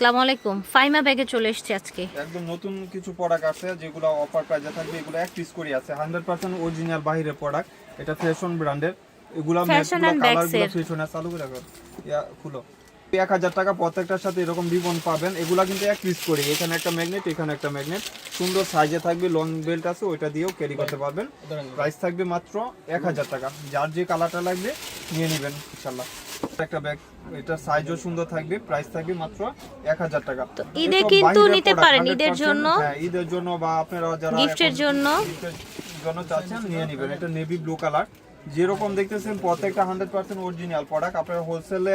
আসসালামু আলাইকুম। ফাইমা ব্যাগে চলে এসেছি আজকে। একদম নতুন কিছু প্রোডাক্ট আছে যেগুলো অফার প্রাইজে থাকবে এগুলো এক পিস করে আছে। হান্ড্রেড পার্সেন্ট অরিজিনাল বাইরের প্রোডাক্ট এটা ফ্যাশন ব্র্যান্ডের এগুলো Fashion and bags এর। ফ্যাশন চালু করে রাখো। ইয়া খুলো। এক হাজার টাকা প্রত্যেকটার সাথে এরকম রিবন পাবেন। এগুলা কিন্তু এক পিস করে এখানে একটা ম্যাগনেট এখানে একটা ম্যাগনেট সুন্দর সাইজে থাকবে লং বেল্ট আছে ওইটা দিয়েও ক্যারি করতে পারবেন। প্রাইস থাকবে মাত্র এক হাজার টাকা। যার যে কালারটা লাগবে নিয়ে নেবেন ইনশাল্লাহ। একটা ব্যাগ সাইজও সুন্দর থাকবে প্রাইস থাকবে মাত্র এক হাজার টাকা। তো ঈদে কিন্তু নিতে পারেন ঈদের জন্য। হ্যাঁ, ঈদের জন্য বা আপনারা যারা গিফটের জন্য। জন্য চাচ্ছেন নিয়ে নেবেন। এটা নেভি ব্লু কালার যেরকম দেখতেছেন প্রত্যেকটা হান্ড্রেড পার্সেন্ট অরিজিনাল প্রোডাক্ট আপনারা হোলসেলে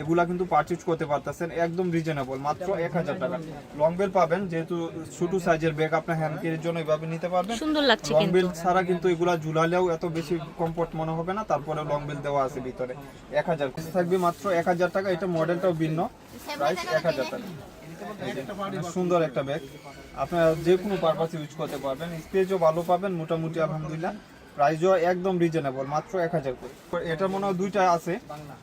এগুলা কিন্তু পারচেজ করতে পারতেছেন একদম রিজনেবল মাত্র এক হাজার টাকা। লং বেল পাবেন যেহেতু ছোট সাইজের ব্যাগ আপনার হ্যান্ড ক্যারির জন্য এভাবে নিতে পারবেন। সুন্দর লাগছে লং বেল ছাড়া কিন্তু এগুলা ঝুলালেও এত বেশি কমফোর্ট মনে হবে না তারপরে লং বেল দেওয়া আছে ভিতরে। এক হাজার। থাকবে মাত্র এক হাজার টাকা এটা মডেলটাও ভিন্ন। প্রাইস এক হাজার টাকা। এই সুন্দর একটা ব্যাগ আপনারা যে কোনো পারপাস ইউজ করতে পারবেন স্পেসও ভালো পাবেন মোটামুটি আলহামদুলিল্লাহ। প্রাইসও একদম রিজনেবল মাত্র এক হাজার করে। এটা মনে হয় দুইটা আছে,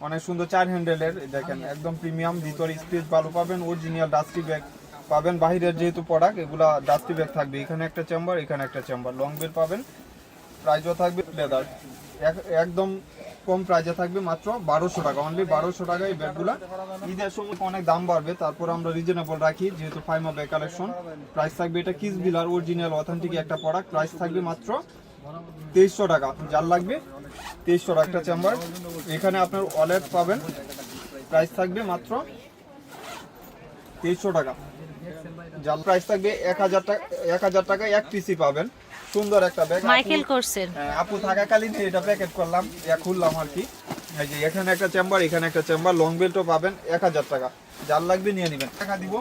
অনেক সুন্দর চার হ্যান্ডেলের দেখেন, একদম প্রিমিয়াম ভিতরে স্পেস ভালো পাবেন অরিজিনাল ডাস্টি ব্যাগ পাবেন, বাহিরের যেহেতু প্রোডাক্ট এগুলা ডাস্টি ব্যাগ থাকবে। এখানে একটা চেম্বার এখানে একটা চেম্বার লং বেল পাবেন প্রাইসও থাকবে লেদার একদম কম প্রাইজে থাকবে, মাত্র বারোশো টাকা অনলি বারোশো টাকা এই ব্যাগগুলা ঈদের সময় অনেক দাম বাড়বে, তারপর আমরা রিজনেবল রাখি, যেহেতু ফাইমা ব্যাগ কালেকশন প্রাইস থাকবে এটা কিস বিলার অরিজিনাল অথেন্টিক একটা প্রোডাক্ট প্রাইস থাকবে মাত্র তেইশশো টাকা। যার লাগবে? তেইশশো একটা চেম্বার এখানে আপনার ওয়ালেট পাবেন। প্রাইস থাকবে মাত্র তেইশশো টাকা। যার প্রাইস থাকবে এক হাজার টাকা এক হাজার টাকা এক পিসি পাবেন। সুন্দর একটা ব্যাগ মাইকেল কোর্সের। হ্যাঁ, আপু থাকাকালীন এটা প্যাকেট করলাম। ইয়া খুললাম আর কি। এই যে এখানে একটা চেম্বার এখানে একটা চেম্বার লং বেল্টও পাবেন এক হাজার টাকা। যার লাগবে নিয়ে নেবেন। টাকা দিব।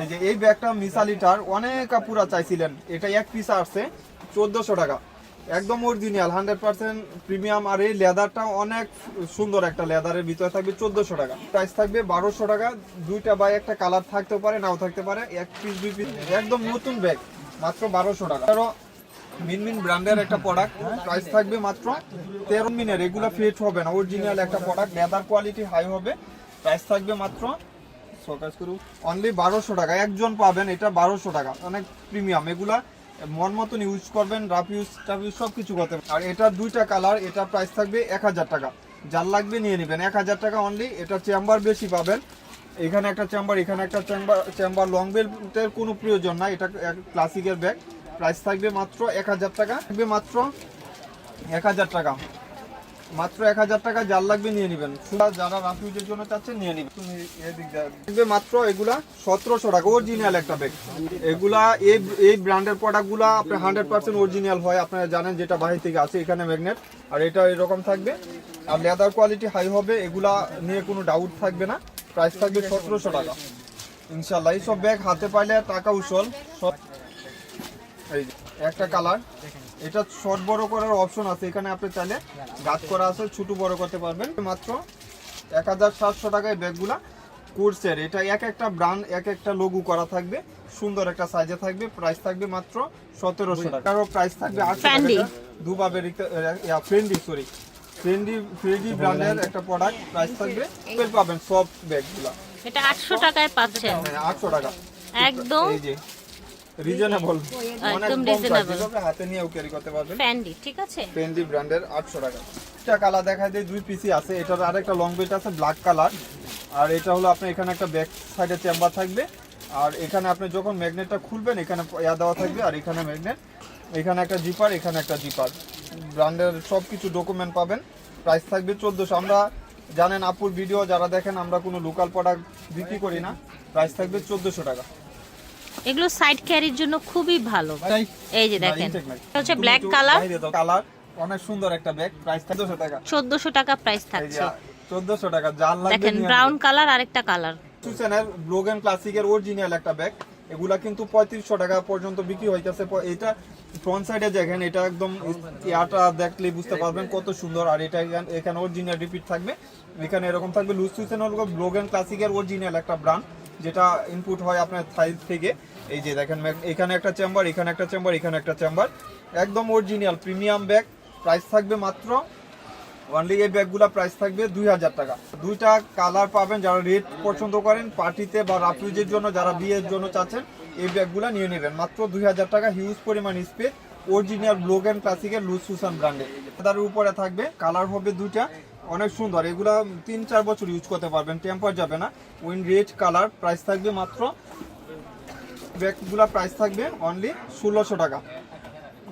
এই যে এই ব্যাগটা মিসালিটার। অনেক আপুরা চাইছিলেন। এটা এক পিস আসছে। চোদ্দোশো টাকা। একদম অরিজিনাল হান্ড্রেড পার্সেন্ট প্রিমিয়াম আর এই লেদারটা অনেক সুন্দর একটা লেদারের ভিতরে থাকবে চোদ্দশো টাকা। প্রাইস থাকবে বারোশো টাকা, দুইটা বা একটা কালার থাকতে পারে, নাও থাকতে পারে, এক পিস দুই পিস একদম নতুন ব্যাগ মাত্র বারোশো টাকা। আরও মিনমিন ব্র্যান্ডের একটা প্রোডাক্ট প্রাইস থাকবে মাত্র তেরো মিনের এগুলো ফিট হবে না অরিজিনাল একটা প্রোডাক্ট লেদার কোয়ালিটি হাই হবে প্রাইস থাকবে মাত্র অনলি বারোশো টাকা, একজন পাবেন, এটা বারোশো টাকা, অনেক প্রিমিয়াম এগুলা মন মতন ইউজ করবেন রাফ ইউজ টাফ ইউজ সব কিছু করতে আর এটা দুইটা কালার এটা প্রাইস থাকবে এক হাজার টাকা। যার লাগবে নিয়ে নেবেন। এক হাজার টাকা অনলি এটা চেম্বার বেশি পাবেন। এখানে একটা চেম্বার এখানে একটা চেম্বার চেম্বার লং বেল্টের কোনো প্রয়োজন না এটা ক্লাসিকের ব্যাগ প্রাইস থাকবে মাত্র এক হাজার টাকা। থাকবে মাত্র এক হাজার টাকা। মাত্র এক হাজার টাকা যার লাগবে নিয়ে নেবেন। যারা রাফিউজের জন্য চাচ্ছেন নিয়ে নেবেন। তুমি থাকবে মাত্র এগুলা সতেরোশো টাকা অরিজিনাল একটা ব্যাগ এগুলা এই এই ব্র্যান্ডের প্রোডাক্টগুলা আপনার হান্ড্রেড পার্সেন্ট অরিজিনাল হয়। আপনারা জানেন যেটা বাহির থেকে আছে, এখানে ম্যাগনেট আর এটা এরকম থাকবে। আর লেদার কোয়ালিটি হাই হবে, এগুলা নিয়ে কোনো ডাউট থাকবে না। প্রাইস থাকবে সতেরোশো টাকা। ইনশাল্লাহ এইসব ব্যাগ হাতে পাইলে টাকা উসল। সব এই একটা কালার এটা শর্ট বড় করার অপশন আছে। এখানে আপনি চাইলে গাছ করা আছে ছোট বড় করতে পারবেন। মাত্র এক হাজার সাতশো টাকায় ব্যাগগুলা কোর্সের। এটা এক একটা ব্র্যান্ড এক একটা লোগো করা থাকবে। সুন্দর একটা সাইজে থাকবে। প্রাইস থাকবে মাত্র সতেরোশো টাকা। আরও প্রাইস থাকবে আটশো। টাকা। দুভাবে ফ্রেন্ডি সরি ফ্রেন্ডি ফ্রেন্ডি ব্র্যান্ডের একটা প্রোডাক্ট প্রাইস থাকবে। পাবেন সব ব্যাগগুলা। এটা আটশো টাকায় পাচ্ছেন। হ্যাঁ আটশো টাকা। একদম এই যে রিজনেবল একদম reasonable। হাতে নিয়েও ক্যারি করতে পারবেন ফ্যান্ডি ঠিক আছে? পেন্ডি ব্র্যান্ডের আটশো টাকা। এটা কালার দেখা যায় দুই পিসি আছে। এটার আরেকটা লং বেল্ট আছে ব্ল্যাক কালার আর এটা হলো আপনার এখানে একটা ব্যাক সাইডে চেম্বার থাকবে। আর এখানে আপনি যখন ম্যাগনেটটা খুলবেন এখানে ইয়া দেওয়া থাকবে আর এখানে ম্যাগনেট এখানে একটা জিপার এখানে একটা জিপার ব্র্যান্ডের সব কিছু ডকুমেন্ট পাবেন। প্রাইস থাকবে চোদ্দোশো। আমরা জানেন আপুর ভিডিও যারা দেখেন আমরা কোনো লোকাল প্রোডাক্ট বিক্রি করি না। প্রাইস থাকবে চোদ্দোশো টাকা। এগুলো সাইড ক্যারির জন্য খুবই ভালো। এই যে দেখেন এটা হচ্ছে ব্ল্যাক কালার কালার অনেক সুন্দর একটা ব্যাগ প্রাইস চোদ্দোশো টাকা। চোদ্দশো টাকা প্রাইস থাকছে। চোদ্দশো টাকা যার লাগবে দেখেন ব্রাউন কালার আরেকটা কালার সুসেনের ব্লোগেন ক্লাসিকের অরিজিনাল একটা ব্যাগ এগুলা কিন্তু পঁয়ত্রিশশো টাকা পর্যন্ত বিক্রি হইতেছে। এটা ফ্রন্ট সাইডে দেখেন এটা একদম ইয়াটা দেখলে বুঝতে পারবেন কত সুন্দর। আর এটা এখানে অরিজিনাল রিপিট থাকবে। এখানে এরকম থাকবে লুজ সুসেন হলো ব্লোগেন ক্লাসিকের অরিজিনাল একটা ব্র্যান্ড যেটা ইনপুট হয় আপনার সাইজ থেকে, এই যে দেখেন এখানে একটা চেম্বার এখানে একটা চেম্বার এখানে একটা চেম্বার একদম অরিজিনাল প্রিমিয়াম ব্যাগ প্রাইস থাকবে মাত্র অনলি এই ব্যাগগুলা প্রাইস থাকবে দুই হাজার টাকা। দুইটা কালার পাবেন যারা রেড পছন্দ করেন পার্টিতে বা রাফিউজের জন্য, যারা বিয়ের জন্য চাচ্ছেন, এই ব্যাগগুলা নিয়ে নেবেন। মাত্র দুই হাজার টাকা হিউজ পরিমাণ স্পেস অরিজিনাল ব্লোগান ক্লাসিকের লুজ সুসান ব্র্যান্ডের তার উপরে থাকবে কালার হবে দুইটা অনেক সুন্দর। এগুলা তিন, চার বছর ইউজ করতে পারবেন। টেম্পার যাবে না। উইন রেড কালার প্রাইস থাকবে মাত্র, ব্যাগগুলা প্রাইস থাকবে অনলি ষোলোশো টাকা।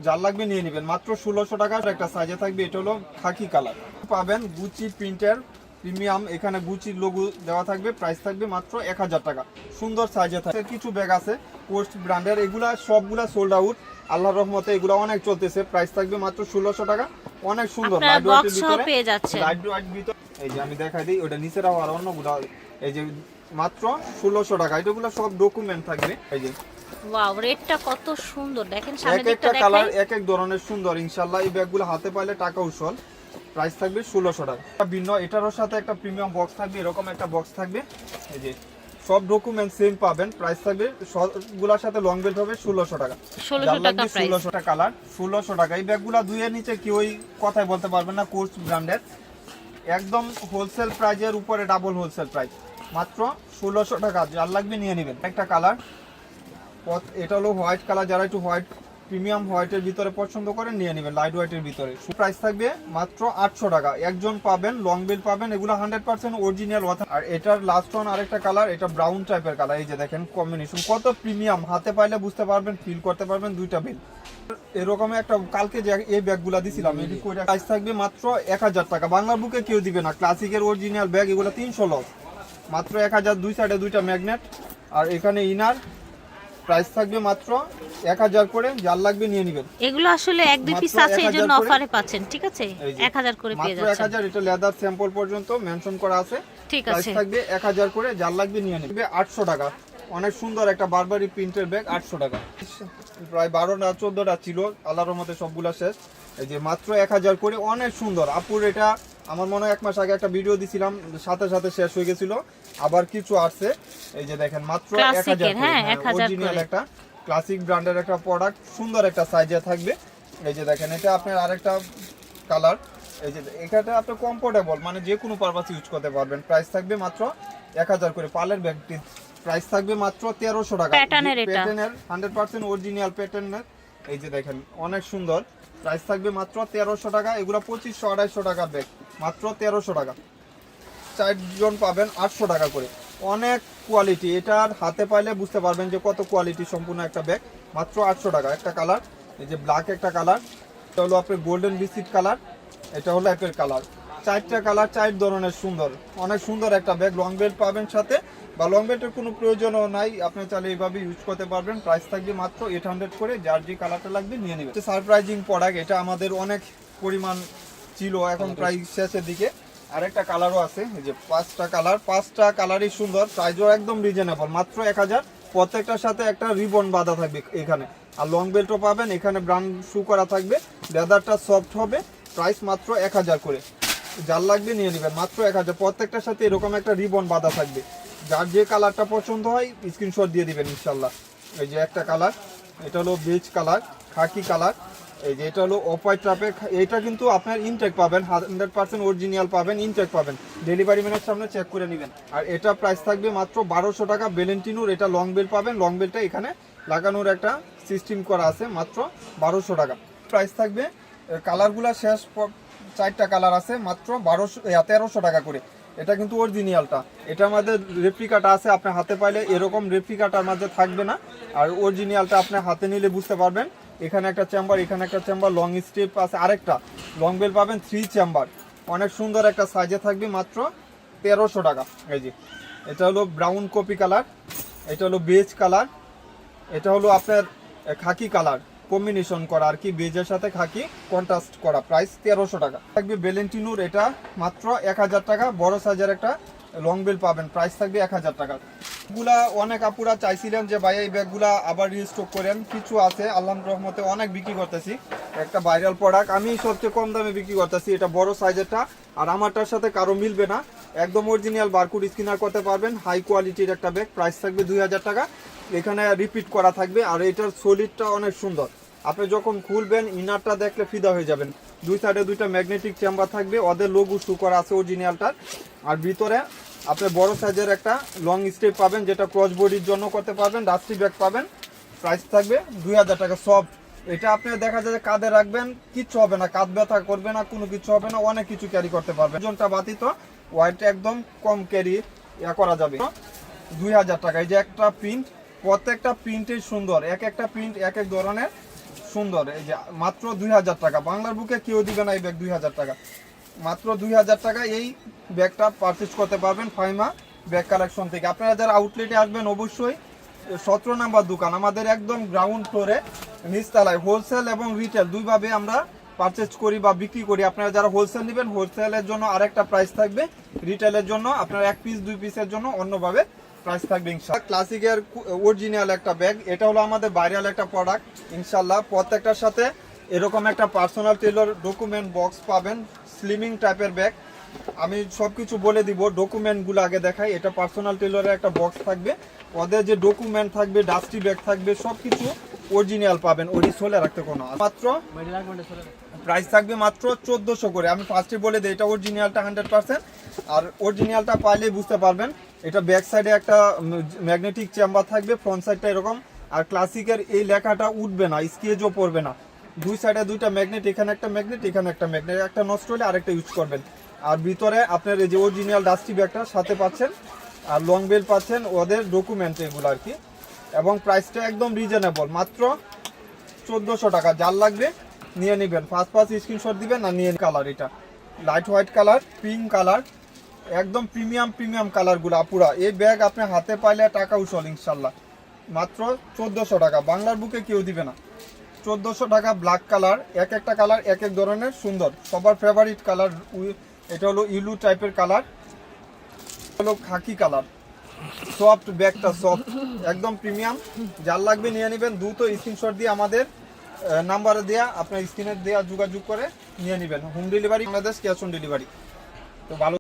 যার লাগবে নিয়ে নেবেন। মাত্র ষোলোশো টাকার একটা সাইজে থাকবে, এটা হলো খাকি কালার পাবেন গুচি প্রিন্টের প্রিমিয়াম এখানে গুচির লোগো দেওয়া থাকবে প্রাইস থাকবে মাত্র এক হাজার টাকা। সুন্দর সাইজে থাকবে। কিছু ব্যাগ আছে পোস্ট ব্র্যান্ডের এগুলা সবগুলা সোল্ড আউট আল্লাহর রহমতে এগুলো অনেক চলতেছে। প্রাইস থাকবে মাত্র ষোলোশো টাকা। অনেক সুন্দর আপনারা সহ পেয়ে। লাইট ওয়েট ভিতরে এই যে আমি দেখাই দিই ওটা নিচের আর অন্যগুলো এই যে মাত্র ষোলোশো টাকা এটাগুলো সব ডকুমেন্ট থাকবে। এই যে ওয়াও কত সুন্দর। দেখেন দিকটা কালার এক এক ধরনের সুন্দর এই ব্যাগগুলো হাতে পাইলে টাকা উসল। প্রাইস থাকবে ষোলোশো টাকা। ভিন্ন এটারও সাথে একটা প্রিমিয়াম বক্স থাকবে এরকম একটা বক্স থাকবে। এই যে সব ডকুমেন্ট সেম পাবেন। প্রাইস থাকবে সবগুলোর সাথে লং বেল্ট হবে ষোলোশো টাকা। 1600 টাকা price। ষোলোশো টাকা কালার ষোলোশো টাকা। এই ব্যাগগুলো দুইয়ের নিচে ওই কথাই বলতে পারবেন না কোর্স ব্র্যান্ডের একদম হোলসেল প্রাইজের উপরে ডাবল হোলসেল প্রাইস মাত্র ষোলোশো টাকা যার লাগবে নিয়ে নেবেন। একটা কালার এটা হলো হোয়াইট কালার যারা একটু হোয়াইট প্রিমিয়াম হোয়াইটের ভিতরে পছন্দ করেন নিয়ে নেবেন লাইট হোয়াইটের ভিতরে। প্রাইস থাকবে মাত্র আটশো টাকা। একজন পাবেন লং বিল পাবেন, এগুলো হান্ড্রেড পার্সেন্ট অরিজিনাল আর এটার লাস্ট ওয়ান আরেকটা কালার এটা ব্রাউন টাইপের কালার এই যে দেখেন কম্বিনেশন কত প্রিমিয়াম হাতে পাইলে বুঝতে পারবেন ফিল করতে পারবেন দুইটা বিল এরকম একটা, কালকে যে এই ব্যাগগুলা দিছিলাম এটি প্রাইস থাকবে মাত্র এক হাজার টাকা। বাংলার বুকে কেউ দিবে না। ক্লাসিকের অরিজিনাল ব্যাগ এগুলো তিনশো লস মাত্র এক হাজার, দুই সাইডে দুইটা ম্যাগনেট আর এখানে ইনার প্রাইস থাকবে মাত্র এক হাজার করে যার লাগবে নিয়ে নেবেন। এগুলো আসলে এক দুই পিস আছে এই জন্য অফারে পাচ্ছেন ঠিক আছে? এই যে, এক হাজার করে পেয়ে মাত্র যাচ্ছেন। হাজার এটা লেদার স্যাম্পল পর্যন্ত মেনশন করা আছে। ঠিক আছে। প্রাইস থাকবে এক হাজার করে যার লাগবে নিয়ে নেবে আটশো টাকা। অনেক সুন্দর একটা বারবারি প্রিন্টের ব্যাগ আটশো টাকা। প্রায় বারোটা চোদ্দটা ছিল। আল্লাহর মতে সবগুলা শেষ। এই যে মাত্র এক হাজার করে অনেক সুন্দর। আপুর এটা আমার মনে হয় এক মাস আগে একটা ভিডিও দিছিলাম সাথে সাথে শেষ হয়ে গেছিল। আবার কিছু আসছে। এই যে দেখেন মাত্র এক হাজার হ্যাঁ, 1000 অরিজিনাল করে। একটা ক্লাসিক ব্র্যান্ডের একটা প্রোডাক্ট সুন্দর একটা সাইজে থাকবে। এই যে দেখেন এটা আপনার আরেকটা কালার এই যে এখানে আপনি কমফোর্টেবল মানে যে কোনো পারপাস ইউজ করতে পারবেন। প্রাইস থাকবে মাত্র এক হাজার করে। পালের ব্যাগটি প্রাইস থাকবে মাত্র তেরোশো টাকা। প্যাটার্নের হান্ড্রেড পার্সেন্ট অরিজিনাল প্যাটার্নের এই যে দেখেন অনেক সুন্দর। প্রাইস থাকবে মাত্র তেরোশো টাকা, এগুলো পঁচিশশো, আড়াইশো টাকার ব্যাগ। মাত্র তেরোশো টাকা। চারজন পাবেন আটশো টাকা করে। অনেক কোয়ালিটি এটার হাতে পাইলে বুঝতে পারবেন যে কত কোয়ালিটি সম্পূর্ণ একটা ব্যাগ। মাত্র আটশো টাকা, একটা কালার এই যে ব্ল্যাক একটা কালার এটা হলো আপনার গোল্ডেন বিস্কিট কালার এটা হলো অ্যাপেল কালার চারটা কালার চার ধরনের সুন্দর, অনেক সুন্দর একটা ব্যাগ। লং বেল্ট পাবেন সাথে বা লং বেল্টের কোনো প্রয়োজনও নাই। আপনি চাইলে এইভাবে ইউজ করতে পারবেন। প্রাইস থাকবে মাত্র এইট হান্ড্রেড করে। যার যে কালারটা লাগবে নিয়ে নেবেন। সারপ্রাইজিং প্রোডাক্ট এটা আমাদের অনেক পরিমাণ ছিল এখন প্রায় শেষের দিকে। আরেকটা কালারও আছে। যে পাঁচটা কালার পাঁচটা কালারই সুন্দর। প্রাইসও একদম রিজনেবল মাত্র এক হাজার। প্রত্যেকটার সাথে একটা রিবন বাঁধা থাকবে এখানে। আর লং বেল্টও পাবেন। এখানে ব্রান্ড শু করা থাকবে। লেদারটা সফট হবে। প্রাইস মাত্র এক হাজার করে। যার লাগবে নিয়ে নেবেন। মাত্র এক হাজার। প্রত্যেকটার সাথে এরকম একটা রিবন বাঁধা থাকবে। যার যে কালারটা পছন্দ হয় স্ক্রিনশট দিয়ে দিবেন ইনশাল্লাহ। এই যে একটা কালার এটা হলো বেজ কালার খাকি কালার এই যে এটা হলো অফ হোয়াইট ট্রাপে এটা কিন্তু আপনার ইনটেক পাবেন হান্ড্রেড পার্সেন্ট অরিজিনাল পাবেন ইনটেক পাবেন। ডেলিভারি ম্যানের সামনে চেক করে নেবেন। আর এটা প্রাইস থাকবে মাত্র বারোশো টাকা বেলেন্টিনুর এটা লং বেল পাবেন। লং বেলটা এখানে লাগানোর একটা সিস্টেম করা আছে, মাত্র বারোশো টাকা। প্রাইস থাকবে কালারগুলো শেষ চারটা কালার আছে, মাত্র বারোশো তেরোশো টাকা করে। এটা কিন্তু অরিজিনালটা এটা আমাদের রেপ্লিকাটা আছে, আপনি হাতে পাইলে এরকম রেপ্লিকাটার মাঝে থাকবে না। আর অরিজিনালটা আপনি হাতে নিলে বুঝতে পারবেন। এখানে একটা চেম্বার এখানে একটা চেম্বার লং স্টেপ আছে। আরেকটা লং বেল পাবেন থ্রি চেম্বার অনেক সুন্দর একটা সাইজে থাকবে মাত্র তেরোশো টাকা। এই যে, এটা হলো ব্রাউন কপি কালার এটা হলো বেজ কালার এটা হলো আপনার খাকি কালার কম্বিনেশন করা। আর কি বেজের সাথে খাকি কন্ট্রাস্ট করা। প্রাইস তেরোশো টাকা। থাকবে বেলেন্টিনুর এটা মাত্র এক হাজার টাকা। বড় সাইজের একটা লং বেল পাবেন। প্রাইস থাকবে এক হাজার টাকা। গুলা অনেক আপুরা চাইছিলেন যে, ভাই, এই ব্যাগগুলা আবার রিস্টক করেন। কিছু আছে আল্লাহ রহমতে অনেক বিক্রি করতেছি। একটা ভাইরাল প্রোডাক্ট আমি সবচেয়ে কম দামে বিক্রি করতেছি। এটা বড় সাইজেরটা আর আমারটার সাথে কারও মিলবে না। একদম অরিজিনাল বারকুড স্কিনার করতে পারবেন। হাই কোয়ালিটির একটা ব্যাগ প্রাইস থাকবে দুই হাজার টাকা। এখানে রিপিট করা থাকবে। আর এটার সলিডটা অনেক সুন্দর। আপনি যখন খুলবেন ইনারটা দেখলে ফিদা হয়ে যাবেন। দুই সাইডে দুইটা ম্যাগনেটিক চেম্বার থাকবে, ওদের লোগো শু করা আছে অরিজিনালটার আর ভিতরে আপনি বড় সাইজের একটা লং স্টেপ পাবেন, যেটা ক্রস বডির জন্য করতে পারবেন ডাস্টি ব্যাগ পাবেন। প্রাইস থাকবে দুই হাজার টাকা সব এটা আপনি দেখা যায় কাঁধে রাখবেন, কিচ্ছু হবে না। কাঁধ ব্যথা করবে না, কোনো কিছু হবে না, অনেক কিছু ক্যারি করতে পারবেন। ওজনটা বাতিত ওয়াইট একদম কম ক্যারি ইয়া করা যাবে। দুই হাজার টাকা, এই যে একটা প্রিন্ট প্রত্যেকটা প্রিন্টই সুন্দর। এক একটা প্রিন্ট এক এক ধরনের। সুন্দর, এই যে মাত্র দুই হাজার টাকা। বাংলার বুকে কেউ দিবে না এই ব্যাগ দুই হাজার টাকা। মাত্র দুই হাজার টাকা এই ব্যাগটা পারচেস করতে পারবেন ফাইমা ব্যাগ কালেকশন থেকে। আপনারা যারা আউটলেটে আসবেন, অবশ্যই সতেরো নাম্বার দোকান, আমাদের একদম গ্রাউন্ড ফ্লোরে নিচতলায় হোলসেল এবং রিটেল দুইভাবে আমরা পারচেজ করি বা বিক্রি করি। আপনারা যারা হোলসেল নেবেন হোলসেলের জন্য আরেকটা প্রাইস থাকবে। রিটেলের জন্য আপনার এক পিস দুই পিসের জন্য অন্যভাবে প্রাইস থাকবে ইনশাল্লাহ ক্লাসিকের অরিজিনাল একটা ব্যাগ এটা হলো আমাদের ভাইরাল একটা প্রোডাক্ট ইনশাল্লাহ প্রত্যেকটার সাথে এরকম একটা পার্সোনাল টেলর ডকুমেন্ট বক্স পাবেন স্লিমিং টাইপের ব্যাগ আমি সব কিছু বলে দিব ডকুমেন্টগুলো আগে দেখাই, এটা পার্সোনাল টেলরের একটা বক্স থাকবে। ওদের যে ডকুমেন্ট থাকবে ডাস্টি ব্যাগ থাকবে সব কিছু অরিজিনাল পাবেন ওরি সোলে রাখতে কোনো মাত্র প্রাইস থাকবে মাত্র চোদ্দোশো করে। আমি ফার্স্টে বলে দিই, এটা অরিজিনালটা হান্ড্রেড পার্সেন্ট আর অরিজিনালটা পাইলেই বুঝতে পারবেন এটা ব্যাক সাইডে একটা ম্যাগনেটিক চেম্বার থাকবে ফ্রন্ট সাইডটা এরকম। আর ক্লাসিকের এই লেখাটা উঠবে না স্কেচও পড়বে না। দুই সাইডে দুইটা ম্যাগনেট এখানে একটা ম্যাগনেট এখানে একটা ম্যাগনেট একটা নষ্ট হলে আরেকটা ইউজ করবেন। আর ভিতরে আপনার এই যে অরিজিনাল ডাস্টি ব্যাগটা সাথে পাচ্ছেন, আর লং বেল পাচ্ছেন ওদের ডকুমেন্ট এগুলো আর কি। এবং প্রাইসটা একদম রিজনেবল মাত্র চোদ্দোশো টাকা। যার লাগবে নিয়ে নেবেন। ফার্স্ট ফার্স্ট স্ক্রিনশট দিবেন আর নিয়ে কালার এটা। Light white colour pink colour একদম প্রিমিয়াম প্রিমিয়াম কালারগুলো, আপুরা। এই ব্যাগ আপনি হাতে পাইলে টাকা উসল, ইনশাল্লাহ। মাত্র চোদ্দোশো টাকা। বাংলার বুকে কেউ দিবে না। চোদ্দোশো টাকা ব্ল্যাক কালার এক একটা কালার এক এক ধরনের, সুন্দর। সবার ফেভারিট কালার এটা হলো ইলু টাইপের কালার হলো খাকি কালার সফট ব্যাগটা সফট একদম প্রিমিয়াম। যার লাগবে নিয়ে নেবেন, দ্রুত স্ক্রিনশট দিয়ে আমাদের নাম্বারে দেওয়া আপনার স্ক্রিনে দেওয়া যোগাযোগ করে নিয়ে নেবেন। Home delivery Bangladesh cash on delivery তো ভালো